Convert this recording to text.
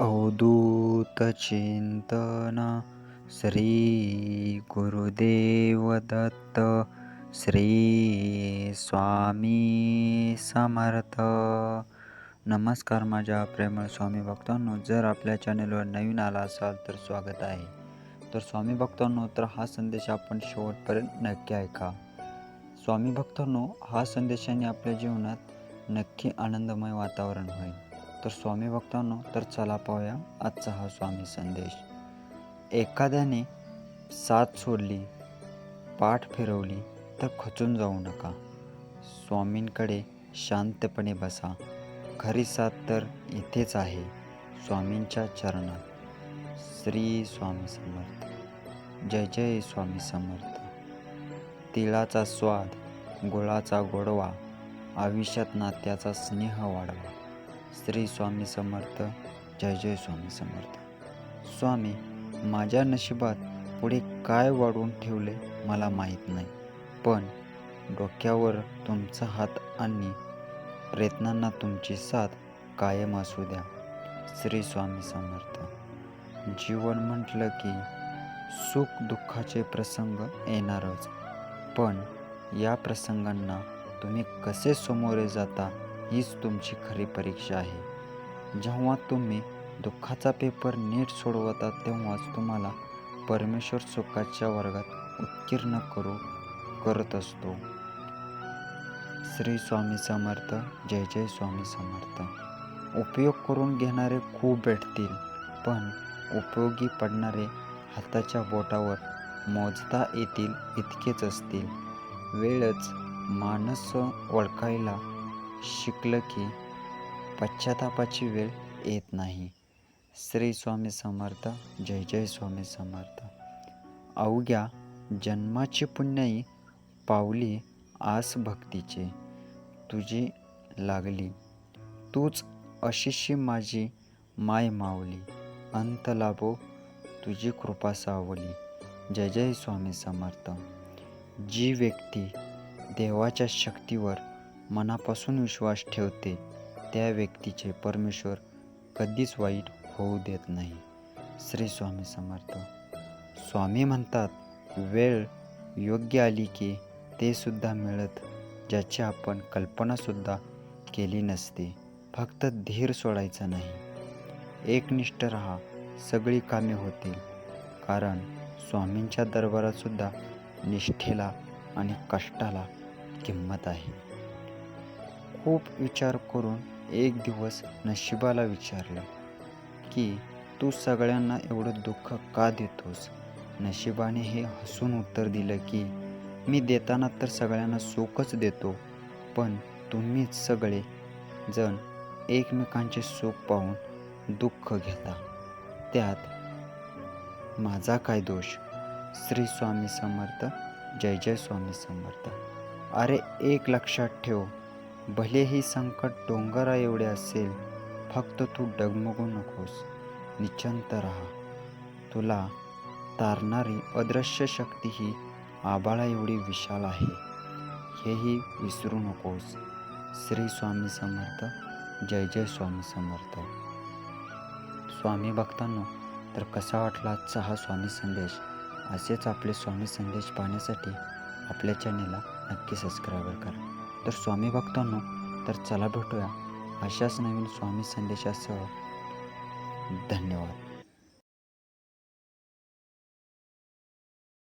अवधूत चिंतन श्री गुरुदेव दत्त श्री स्वामी समर्थ. नमस्कार माझ्या प्रेमळ स्वामी भक्तांनो जर आपल्या चॅनलवर नवीन आला असाल तर स्वागत आहे. तर स्वामी भक्तांनो तर हा संदेश आपण शेवटपर्यंत नक्की ऐका. स्वामी भक्तांनो हा संदेशाने आपल्या जीवनात नक्की आनंदमय वातावरण होईल. तर स्वामी भक्तांनो तर चला पाहूया आजचा हा स्वामी संदेश. एखाद्याने साथ सोडली पाठ फिरवली तर खचून जाऊ नका. स्वामींकडे शांतपणे बसा. खरी साथ तर इथेच आहे स्वामींच्या चरणात. श्री स्वामी समर्थ. जय जय स्वामी समर्थ. तिळाचा स्वाद गुळाचा गोडवा आयुष्यात नात्याचा स्नेह वाढवा. श्री स्वामी समर्थ जय जय स्वामी समर्थ. स्वामी माझ्या नशिबात पुढे काय वाढवून ठेवले मला माहीत नाही. पण डोक्यावर तुमचा हात आणि प्रयत्नांना तुमची साथ कायम असू द्या. श्री स्वामी समर्थ. जीवन म्हटलं की सुख दुःखाचे प्रसंग येणारच. पण या प्रसंगांना तुम्ही कसे समोरे जाता हीच तुमची खरी परीक्षा आहे. जेव्हा तुम्ही दुःखाचा पेपर नीट सोडवता तेव्हाच तुम्हाला परमेश्वर सुखाच्या वर्गात उत्कीर्ण करू करत असतो. श्री स्वामी समर्थ जय जय स्वामी समर्थ. उपयोग करून घेणारे खूप भेटतील पण उपयोगी पडणारे हाताच्या बोटावर मोजता येतील इतकेच असतील. वेळच माणसं ओळखायला शिकलं की पश्चातापाची वेळ येत नाही. श्री स्वामी समर्थ जय जय स्वामी समर्थ. अवघ्या जन्माची पुण्याई पावली आस भक्तीचे. तुझी लागली. तूच अशीशी माझी माय मावली. अंत लाभो तुझी कृपा सावली. जय जय स्वामी समर्थ. जी व्यक्ती देवाच्या शक्तीवर मनापासून विश्वास ठेवते त्या व्यक्तीचे परमेश्वर कधीच वाईट होऊ देत नाही. श्री स्वामी समर्थ. स्वामी म्हणतात वेळ योग्य आली की ते सुद्धा मिळत ज्याची आपण कल्पनासुद्धा केली नसते. फक्त धीर सोडायचा नाही. एकनिष्ठ राहा सगळी कामे होतील. कारण स्वामींच्या दरबारातसुद्धा निष्ठेला आणि कष्टाला किंमत आहे. खूप विचार करून एक दिवस नशिबाला विचारलं की तू सगळ्यांना एवढं दुःख का देतोस? नशिबाने हे हसून उत्तर दिलं की मी देताना तर सगळ्यांना सुखच देतो पण तुम्हीच सगळे जण एकमेकांचे सुख पाहून दुःख घेता. त्यात माझा काय दोष? श्री स्वामी समर्थ जय जय स्वामी समर्थ. अरे एक लक्षात ठेव भलेही संकट डोंगरा एवढे असेल फक्त तू डगमगू नकोस. निचंत राहा. तुला तारणारी अदृश्य शक्ती ही आबाळा एवढी विशाल आहे. हेही विसरू नकोस. श्री स्वामी समर्थ. जय जय स्वामी समर्थ. स्वामी भक्तांनो तर कसा वाटला आजचा हा स्वामी संदेश? असेच आपले स्वामी संदेश पाहण्यासाठी आपल्या चॅनेलला नक्की सबस्क्राईबर करा. तर स्वामी भक्तांनो तर चला भेटूया अशाच नवीन स्वामी संदेशासह. धन्यवाद.